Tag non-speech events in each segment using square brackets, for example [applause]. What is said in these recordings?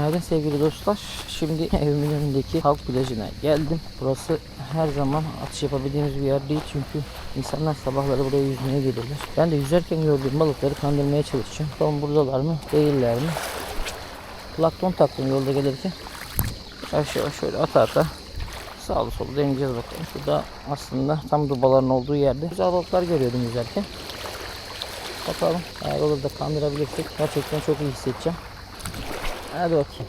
Günaydın sevgili dostlar. Şimdi [laughs] evimin önündeki halk plajına geldim. Burası her zaman atış yapabildiğimiz bir yer değil çünkü insanlar sabahları buraya yüzmeye gelirler. Ben de yüzerken gördüğüm balıkları kandırmaya çalışacağım. Bakalım buradalar mı değiller mi? Plankton taktım yolda gelirken. Yavaş yavaş şöyle ata ata sağlı solu deneyeceğiz bakalım. Şurada aslında tam dubaların olduğu yerde güzel balıklar görüyordum yüzerken. Bakalım eğer olur da kandırabilirsek gerçekten çok iyi hissedeceğim. Hadi bakayım.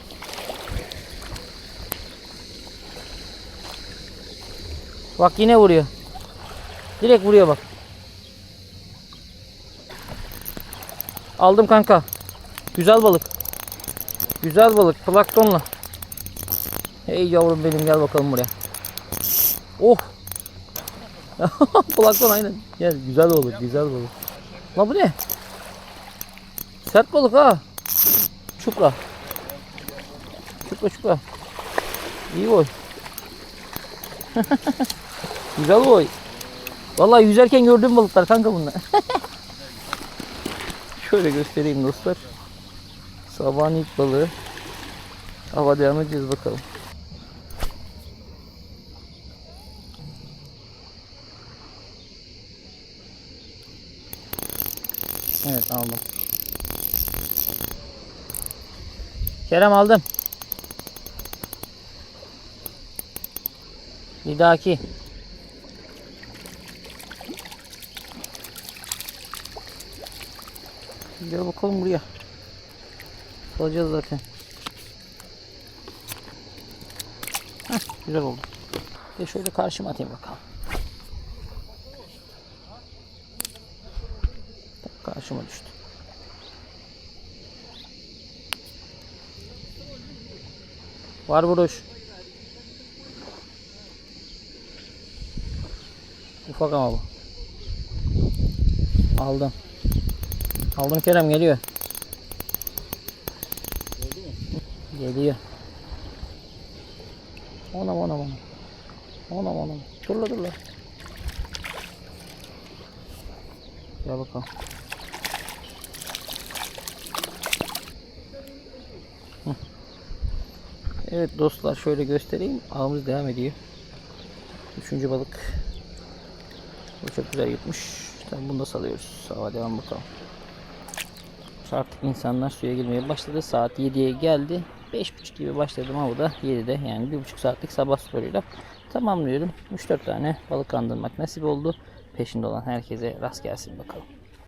Bak yine vuruyor. Direkt vuruyor bak. Aldım kanka. Güzel balık. Güzel balık. Planktonla. Hey yavrum benim gel bakalım buraya. Oh. [laughs] Plankton aynen. Gel güzel balık güzel balık. La bu ne? Sert balık ha. Çupra. Çupra çupra. İyi boy. Güzel boy. Vallahi yüzerken gördüğüm balıklar kanka bunlar. [laughs] Şöyle göstereyim dostlar. Sabahın ilk balığı. Hava devam edeceğiz bakalım. Evet aldım. Kerem aldım. Bir dahaki. Gel bakalım buraya. Salacağız zaten. Heh, güzel oldu. Bir şöyle karşıma atayım bakalım. Karşıma düştü. Var vuruş. Ufak ama bu. Aldım. Aldım Kerem geliyor. Geliyor. Onam onam onam. Onam onam. Dur la. Gel bakalım. Evet dostlar şöyle göstereyim. Ağımız devam ediyor. Üçüncü balık. Bu çok güzel yutmuş. Tabii bunu da salıyoruz. Hava devam bakalım. Artık insanlar suya girmeye başladı. Saat 7'ye geldi. 5.30 gibi başladım avda 7'de yani 1.5 saatlik sabah sporuyla tamamlıyorum. 3-4 tane balık kandırmak nasip oldu. Peşinde olan herkese rast gelsin bakalım.